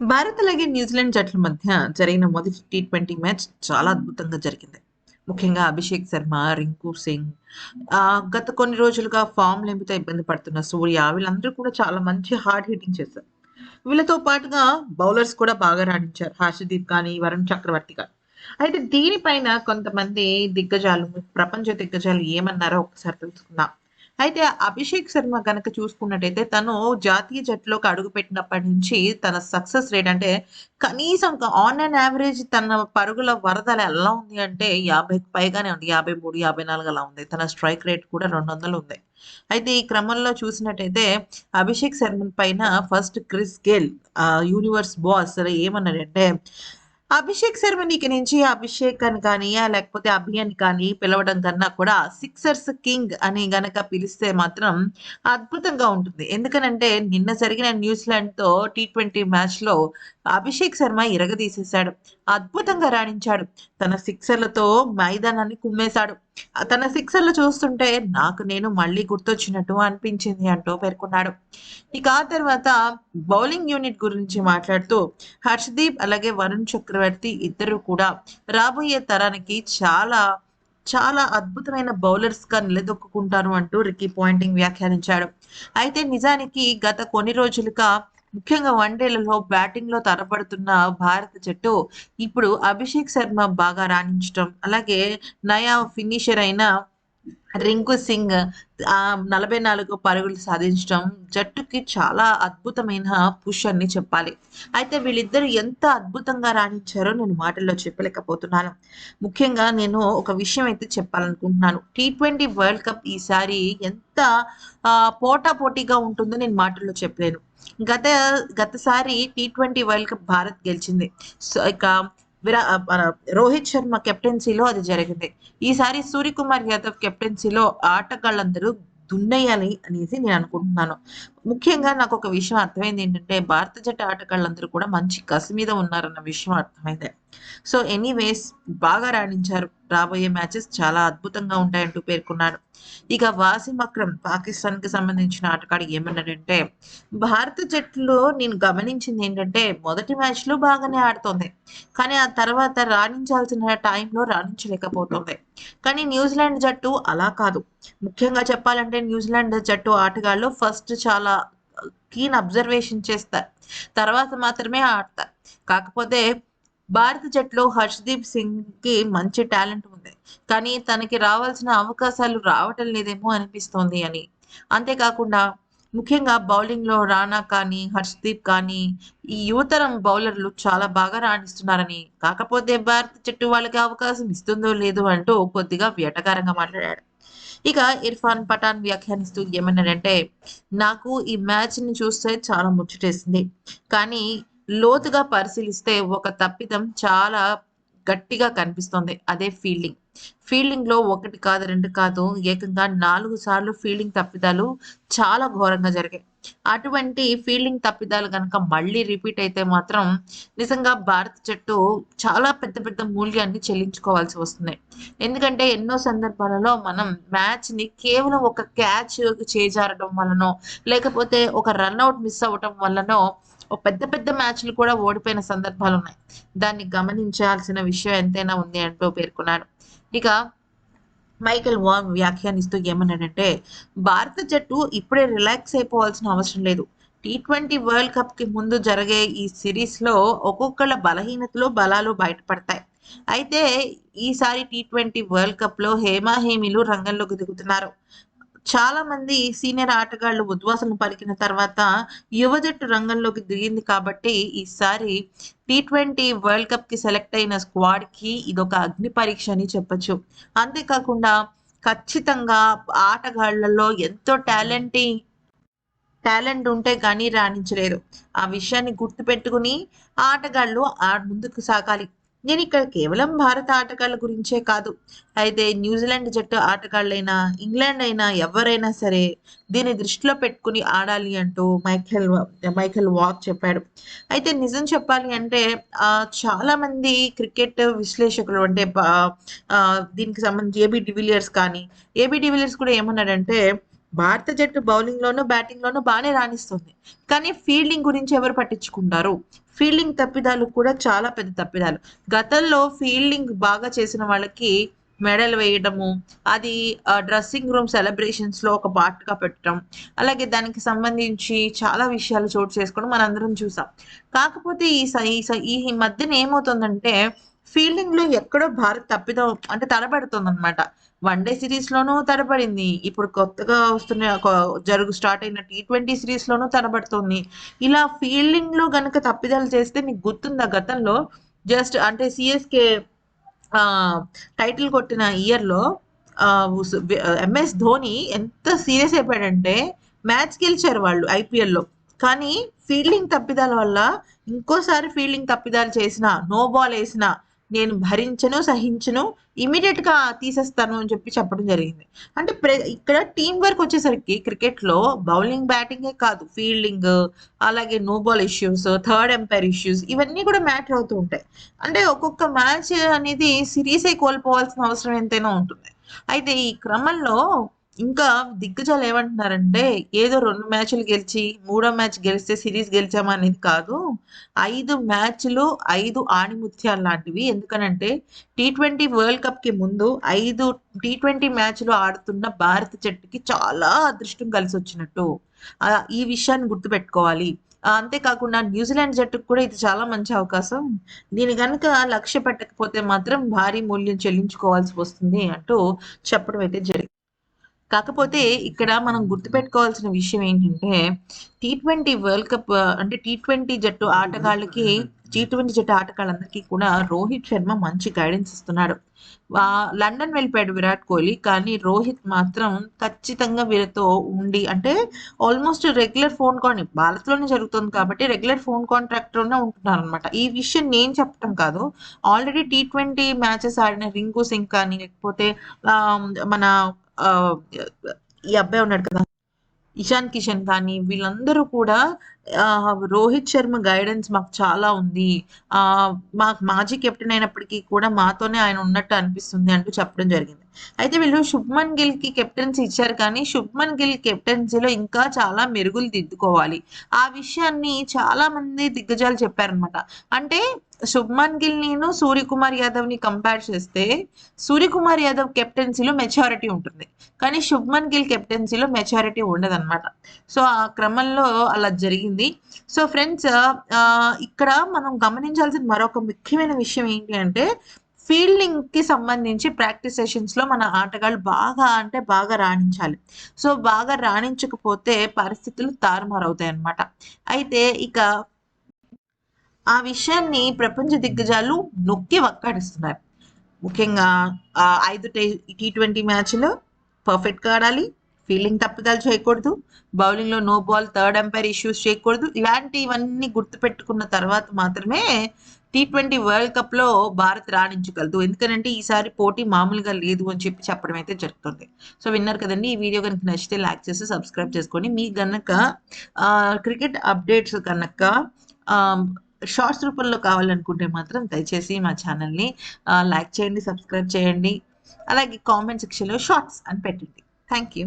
భారత్ అలాగే న్యూజిలాండ్ జట్ల మధ్య జరిగిన మొదటి టీ ట్వంటీ మ్యాచ్ చాలా అద్భుతంగా జరిగింది. ముఖ్యంగా అభిషేక్ శర్మ రింకు సింగ్ గత కొన్ని రోజులుగా ఫామ్ లేమితో ఇబ్బంది పడుతున్న సూర్య వీళ్ళందరూ కూడా చాలా మంచి హార్డ్ హిట్టింగ్ చేశారు. వీళ్ళతో పాటుగా బౌలర్స్ కూడా బాగా రాణించారు. హర్షదీప్ కానీ వరుణ్ చక్రవర్తి కానీ. అయితే దీనిపైన కొంతమంది దిగ్గజాలు ప్రపంచ దిగ్గజాలు ఏమన్నారో ఒకసారి తెలుసుకుందాం. అయితే అభిషేక్ శర్మ గనక చూసుకున్నట్టయితే తను జాతీయ జట్టులోకి అడుగుపెట్టినప్పటి నుంచి తన సక్సెస్ రేట్ అంటే కనీసం ఆన్ అండ్ యావరేజ్ తన పరుగుల వరదలు ఎలా ఉంది అంటే యాభైకి పైగానే ఉంది. యాభై మూడు యాభై నాలుగు అలా ఉంది. తన స్ట్రైక్ రేట్ కూడా రెండు వందలు ఉంది. అయితే ఈ క్రమంలో చూసినట్టయితే అభిషేక్ శర్మ పైన first Chris Gayle universe boss ఏమన్నాడంటే అభిషేక్ శర్మ నుంచి అభిషేక్ అని కానీ లేకపోతే అభి అని కానీ పిలవడం కన్నా కూడా సిక్సర్స్ కింగ్ అని గనక పిలిస్తే మాత్రం అద్భుతంగా ఉంటుంది. ఎందుకనంటే నిన్న జరిగిన న్యూజిలాండ్తో టీ ట్వంటీ మ్యాచ్లో అభిషేక్ శర్మ ఇరగదీసేశాడు. అద్భుతంగా రాణించాడు. తన సిక్సర్లతో మైదానాన్ని కుమ్మేశాడు. తన సిక్సర్లు చూస్తుంటే నాకు నేను మళ్ళీ గుర్తొచ్చినట్టు అనిపించింది అంటూ పేర్కొన్నాడు. ఇక ఆ తర్వాత బౌలింగ్ యూనిట్ గురించి మాట్లాడుతూ హర్షదీప్ అలాగే వరుణ్ చక్రవర్తి ఇద్దరు కూడా రాబోయే తరానికి చాలా చాలా అద్భుతమైన బౌలర్స్గా నిలదొక్కుంటారు అంటూ రికీ పాయింటింగ్ వ్యాఖ్యానించాడు. అయితే నిజానికి గత కొన్ని రోజులుగా ముఖ్యంగా వన్డేలలో బ్యాటింగ్లో తరబడుతున్న భారత జట్టు ఇప్పుడు అభిషేక్ శర్మ బాగా రాణించడం అలాగే నయా ఫినిషర్ అయిన రింకు సింగ్ ఆ నలభై నాలుగు పరుగులు సాధించడం జట్టుకి చాలా అద్భుతమైన పుష్ అని చెప్పాలి. అయితే వీళ్ళిద్దరు ఎంత అద్భుతంగా రాణించారో నేను మాటల్లో చెప్పలేకపోతున్నాను. ముఖ్యంగా నేను ఒక విషయం అయితే చెప్పాలనుకుంటున్నాను. టీ ట్వంటీ వరల్డ్ కప్ ఈసారి ఎంత పోటా పోటాపోటీగా ఉంటుందో నేను మాటల్లో చెప్పలేను. గత గతసారి T twenty world cup Bharat గెలిచింది. సో ఇక విరా మన రోహిత్ శర్మ కెప్టెన్సీలో అది జరిగింది. ఈసారి సూర్యకుమార్ యాదవ్ కెప్టెన్సీలో ఆటగాళ్ళందరూ దున్నయ్యాలి అనేసి నేను అనుకుంటున్నాను. ముఖ్యంగా నాకు ఒక విషయం అర్థమైంది ఏంటంటే భారత జట్టు ఆటగాళ్ళందరూ కూడా మంచి కసి మీద ఉన్నారన్న విషయం అర్థమైంది. సో ఎనీవేస్ బాగా రాణించారు. రాబోయే మ్యాచెస్ చాలా అద్భుతంగా ఉంటాయంటూ పేర్కొన్నాడు. ఇక వాసిం అక్రమ్ పాకిస్తాన్కి సంబంధించిన ఆటగాడు ఏమన్నాడంటే భారత జట్టులో నేను గమనించింది ఏంటంటే మొదటి మ్యాచ్లో బాగానే ఆడుతోంది. కానీ ఆ తర్వాత రాణించాల్సిన టైంలో రాణించలేకపోతుంది. కానీ న్యూజిలాండ్ జట్టు అలా కాదు. ముఖ్యంగా చెప్పాలంటే న్యూజిలాండ్ జట్టు ఆటగాళ్ళు ఫస్ట్ చాలా కీన్ అబ్జర్వేషన్ చేస్తారు. తర్వాత మాత్రమే ఆడతారు. కాకపోతే భారత జట్టులో హర్షదీప్ సింగ్కి మంచి టాలెంట్ ఉంది. కానీ తనకి రావాల్సిన అవకాశాలు రావటం లేదేమో అనిపిస్తోంది అని. అంతేకాకుండా ముఖ్యంగా బౌలింగ్లో కానీ హర్షదీప్ కానీ ఈ యువతరం బౌలర్లు చాలా బాగా రాణిస్తున్నారని. కాకపోతే భారత జట్టు వాళ్ళకి అవకాశం ఇస్తుందో లేదో అంటూ కొద్దిగా వేటకారంగా మాట్లాడాడు. ఇక ఇర్ఫాన్ పఠాన్ వ్యాఖ్యానిస్తూ ఏమన్నాడంటే నాకు ఈ మ్యాచ్ని చూస్తే చాలా ముచ్చటేసింది. కానీ లోతుగా పరిశీలిస్తే ఒక తప్పిదం చాలా గట్టిగా కనిపిస్తుంది. అదే ఫీల్డింగ్ ఫీల్డింగ్లో ఒకటి కాదు రెండు కాదు ఏకంగా నాలుగు సార్లు ఫీల్డింగ్ తప్పిదాలు చాలా ఘోరంగా జరిగాయి. అటువంటి ఫీల్డింగ్ తప్పిదాలు కనుక మళ్ళీ రిపీట్ అయితే మాత్రం నిజంగా భారత జట్టు చాలా పెద్ద పెద్ద మూల్యాన్ని చెల్లించుకోవాల్సి వస్తుంది. ఎందుకంటే ఎన్నో సందర్భాలలో మనం మ్యాచ్ని కేవలం ఒక క్యాచ్ చేజారడం వలనో లేకపోతే ఒక రన్అట్ మిస్ అవ్వటం వల్లనో ఓ పెద్ద పెద్ద మ్యాచ్లు కూడా ఓడిపోయిన సందర్భాలు ఉన్నాయి దాన్ని గమనించాల్సిన విషయం ఎంతైనా ఉంది అంటూ పేర్కొన్నాడు. ఇక మైకేల్ వాన్ వ్యాఖ్యానిస్తూ ఏమన్నాడంటే భారత జట్టు ఇప్పుడే రిలాక్స్ అయిపోవాల్సిన అవసరం లేదు. టీ ట్వంటీ వరల్డ్ కప్కి ముందు జరిగే ఈ సిరీస్లో ఒక్కొక్కళ్ళ బలహీనతలు బలాలు బయటపడతాయి. అయితే ఈసారి టీ ట్వంటీ వరల్డ్ కప్లో హేమాహేమిలు రంగంలోకి దిగుతున్నారు. చాలా మంది సీనియర్ ఆటగాళ్ళు ఉద్వాసన పలికిన తర్వాత యువ జట్టు రంగంలోకి దిగింది కాబట్టి ఈసారి టీ ట్వంటీ వరల్డ్ కప్కి సెలెక్ట్ అయిన స్క్వాడ్కి ఇదొక అగ్ని పరీక్ష అని చెప్పొచ్చు. అంతేకాకుండా ఖచ్చితంగా ఆటగాళ్ళలో ఎంతో టాలెంట్ టాలెంట్ ఉంటే కానీ రాణించలేరు. ఆ విషయాన్ని గుర్తుపెట్టుకుని ఆటగాళ్ళు ఆ ముందుకు సాగాలి. నేను ఇక్కడ కేవలం భారత ఆటగాళ్ళ గురించే కాదు. అయితే న్యూజిలాండ్ జట్టు ఆటగాళ్ళైనా ఇంగ్లాండ్ అయినా ఎవరైనా సరే దీన్ని దృష్టిలో పెట్టుకుని ఆడాలి అంటూ మైఖేల్ మైఖెల్ వాక్ చెప్పాడు. అయితే నిజం చెప్పాలి అంటే చాలామంది క్రికెట్ విశ్లేషకులు అంటే దీనికి సంబంధించి ఏబి డివిలియర్స్ కానీ ఏబి డివిలియర్స్ కూడా ఏమన్నాడంటే భారత జట్టు బౌలింగ్‌లోనూ, బ్యాటింగ్‌లోనూ బాగానే రాణిస్తుంది. కానీ ఫీల్డింగ్ గురించి ఎవరు పట్టించుకుంటారు? ఫీల్డింగ్ తప్పిదాలు కూడా చాలా పెద్ద తప్పిదాలు. గతంలో ఫీల్డింగ్ బాగా చేసిన వాళ్ళకి మెడల్ వేయడము, అది డ్రెస్సింగ్ రూమ్ సెలబ్రేషన్స్‌లో ఒక పార్ట్‌గా పెట్టడం, అలాగే దానికి సంబంధించి చాలా విషయాలు చోటు చేసుకోవడం మనందరం చూసాం. కాకపోతే ఈ ఈ ఈ మధ్యన ఏమవుతుందంటే ఫీల్డింగ్‌లో ఎక్కడో భారత్ తప్పిదం అంటే తడబడుతుందనమాట. One day సిరీస్లోనూ తడబడింది. ఇప్పుడు కొత్తగా వస్తున్న జరుగు స్టార్ట్ అయిన టీ టీ20 సిరీస్లోనూ తడబడుతుంది. ఇలా ఫీల్డింగ్‌లో గనక తప్పిదాలు చేస్తే మీకు గుర్తుందా గతంలో జస్ట్ అంటే సీఎస్‌కే టైటిల్ కొట్టిన ఇయర్‌లో ఎంఎస్ ధోని ఎంత సీరియస్ అయిపోయాడంటే మ్యాచ్ గెలిచారు వాళ్ళు ఐపీఎల్‌లో. కానీ ఫీల్డింగ్ తప్పిదాల వల్ల ఇంకోసారి ఫీల్డింగ్ తప్పిదాలు చేసినా, నో బాల్ వేసినా నేను భరించను, సహించను. ఇమ్మీడియేట్‌గా తీసేస్తాను అని చెప్పి చెప్పడం జరిగింది. అంటే ప్రె ఇక్కడ టీం వర్క్ వచ్చేసరికి క్రికెట్‌లో బౌలింగ్, బ్యాటింగే కాదు ఫీల్డింగ్, అలాగే no ball issues, third umpire issues ఇవన్నీ కూడా మ్యాటర్ అవుతూ ఉంటాయి. అంటే ఒక్కొక్క మ్యాచ్ అనేది సిరీసే కోల్పోవాల్సిన అవసరం ఎంతైనా ఉంటుంది. అయితే ఈ క్రమంలో ఇంకా దిగ్గజాలు ఏమంటున్నారంటే ఏదో రెండు మ్యాచ్‌లు గెలిచి, మూడో మ్యాచ్ గెలిస్తే సిరీస్ గెలిచామా అనేది కాదు. ఐదు మ్యాచ్‌లు ఐదు ఆణిముత్యాలు లాంటివి. ఎందుకనంటే టీ20 వరల్డ్ కప్‌కి ముందు 5 టీ20 మ్యాచ్‌లు ఆడుతున్న భారత జట్టుకి చాలా అదృష్టం కలిసి వచ్చినట్టు ఈ విషయాన్ని గుర్తుపెట్టుకోవాలి. అంతేకాకుండా న్యూజిలాండ్ జట్టుకు కూడా ఇది చాలా మంచి అవకాశం. దీని కనుక లక్ష్య పెట్టకపోతే మాత్రం భారీ మూల్యం చెల్లించుకోవాల్సి వస్తుంది అంటూ చెప్పడం అయితే జరిగింది. కాకపోతే ఇక్కడ మనం గుర్తుపెట్టుకోవాల్సిన విషయం ఏంటంటే టీ20 వరల్డ్ కప్ అంటే టీ20 జట్టు ఆటగాళ్ళకి టీ20 జట్టు ఆటగాళ్ళందరికీ కూడా రోహిత్ శర్మ మంచి గైడెన్స్ ఇస్తున్నాడు. లండన్ వెళ్ళిపోయాడు విరాట్ కోహ్లీ. కానీ రోహిత్ మాత్రం ఖచ్చితంగా వీరితో ఉండి అంటే ఆల్మోస్ట్ రెగ్యులర్ ఫోన్ కాన్ భారత్‌లోనే జరుగుతుంది కాబట్టి రెగ్యులర్ ఫోన్ కాంట్రాక్ట్‌లోనే ఉంటున్నారనమాట. ఈ విషయం నేను చెప్పటం కాదు. ఆల్రెడీ టీ20 మ్యాచెస్ ఆడిన రింకు సింగ్ కానీ లేకపోతే మన ఈ అబ్బాయి ఉన్నాడు కదా! ఇషాన్ కిషన్ కానీ వీళ్ళందరూ కూడా రోహిత్ శర్మ గైడెన్స్ మాకు చాలా ఉంది. ఆ మాకు మాజీ కెప్టెన్ అయినప్పటికీ కూడా మాతోనే ఆయన ఉన్నట్టు అనిపిస్తుంది అంటూ చెప్పడం జరిగింది. అయితే వీళ్ళు శుభ్మన్ గిల్కి కెప్టెన్సీ ఇచ్చారు కానీ శుభ్మన్ గిల్ కెప్టెన్సీలో ఇంకా చాలా మెరుగులు దిద్దుకోవాలి. ఆ విషయాన్ని చాలా మంది దిగ్గజాలు చెప్పారనమాట. అంటే శుభ్మన్ గిల్ నేను సూర్యకుమార్ యాదవ్‌ని కంపేర్ చేస్తే సూర్యకుమార్ యాదవ్ కెప్టెన్సీలో మెచారిటీ ఉంటుంది. కానీ శుభ్మన్ గిల్ కెప్టెన్సీలో మెచారిటీ ఉండదన్నమాట సో, ఆ క్రమంలో అలా జరిగింది. సో, ఫ్రెండ్స్ uh, uh, ఇక్కడ మనం గమనించాల్సిన మరొక ముఖ్యమైన విషయం ఏంటి అంటే ఫీల్డింగ్‌కి సంబంధించి ప్రాక్టీస్ సెషన్స్‌లో మన ఆటగాళ్ళు బాగా అంటే బాగా రాణించాలి. సో, బాగా రాణించకపోతే పరిస్థితులు తారుమారవుతాయి అన్నమాట అయితే ఇక ఆ విషయాన్ని ప్రపంచ దిగ్గజాలు నొక్కి వక్కాడిస్తున్నారు. ముఖ్యంగా ఐదు టీ ట్వంటీ మ్యాచ్‌లు పర్ఫెక్ట్‌గా ఆడాలి. ఫీల్డింగ్ తప్పుదాలు చేయకూడదు. బౌలింగ్‌లో no ball, third umpire issues చేయకూడదు. ఇలాంటివన్నీ గుర్తుపెట్టుకున్న తర్వాత మాత్రమే టీ20 వరల్డ్ కప్‌లో భారత్ రాణించగలదు. ఎందుకనంటే ఈసారి పోటీ మామూలుగా లేదు అని చెప్పి చెప్పడం అయితే జరుగుతుంది. సో, విన్నారు కదండి ఈ వీడియో కనుక నచ్చితే లైక్ చేసి సబ్స్క్రైబ్ చేసుకోండి. మీకు గనక క్రికెట్ అప్డేట్స్ కనుక షార్ట్స్ రూపంలో కావాలనుకుంటే మాత్రం దయచేసి మా ఛానల్ని లైక్ చేయండి, సబ్స్క్రైబ్ చేయండి. అలాగే కామెంట్ సెక్షన్‌లో షార్ట్స్ అని పెట్టండి. Thank you.